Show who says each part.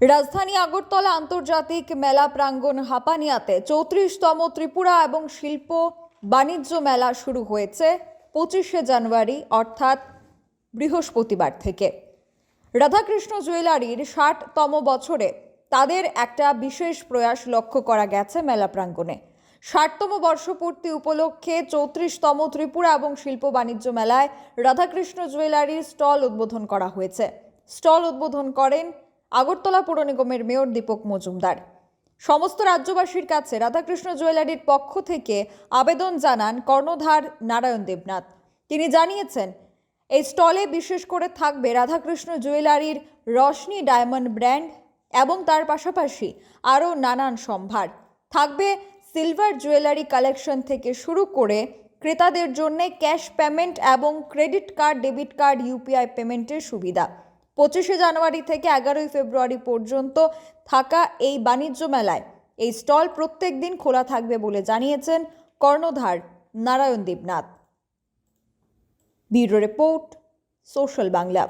Speaker 1: রাজধানী আগরতলা আন্তর্জাতিক মেলা প্রাঙ্গণ হাপানিয়াতে চৌত্রিশতম ত্রিপুরা এবং শিল্প বাণিজ্য মেলা শুরু হয়েছে পঁচিশে জানুয়ারি, অর্থাৎ বৃহস্পতিবার থেকে। রাধাকৃষ্ণ জুয়েলারির ষাটতম বছরে তাদের একটা বিশেষ প্রয়াস লক্ষ্য করা গেছে মেলা প্রাঙ্গণে। ষাটতম বর্ষপূর্তি উপলক্ষে চৌত্রিশতম ত্রিপুরা এবং শিল্প বাণিজ্য মেলায় রাধাকৃষ্ণ জুয়েলারির স্টল উদ্বোধন করা হয়েছে। স্টল উদ্বোধন করেন আগরতলা পৌর নিগমের মেয়র দীপক মজুমদার। সমস্ত রাজ্যবাসীর কাছে রাধাকৃষ্ণ জুয়েলারির পক্ষ থেকে আবেদন জানান কর্ণধার নারায়ণ দেবনাথ। তিনি জানিয়েছেন, এই স্টলে বিশেষ করে থাকবে রাধাকৃষ্ণ জুয়েলারির রশনি ডায়মন্ড ব্র্যান্ড এবং তার পাশাপাশি আরও নানান সম্ভার। থাকবে সিলভার জুয়েলারি কালেকশন থেকে শুরু করে ক্রেতাদের জন্য ক্যাশ পেমেন্ট এবং credit card, debit card UPI পেমেন্টের সুবিধা। পঁচিশে জানুয়ারি থেকে এগারোই ফেব্রুয়ারি পর্যন্ত থাকা এই বাণিজ্য মেলায় এই স্টল প্রত্যেক দিন খোলা থাকবে বলে জানিয়েছেন কর্ণধার Narayan Debnath. Bureau report, social Bangla.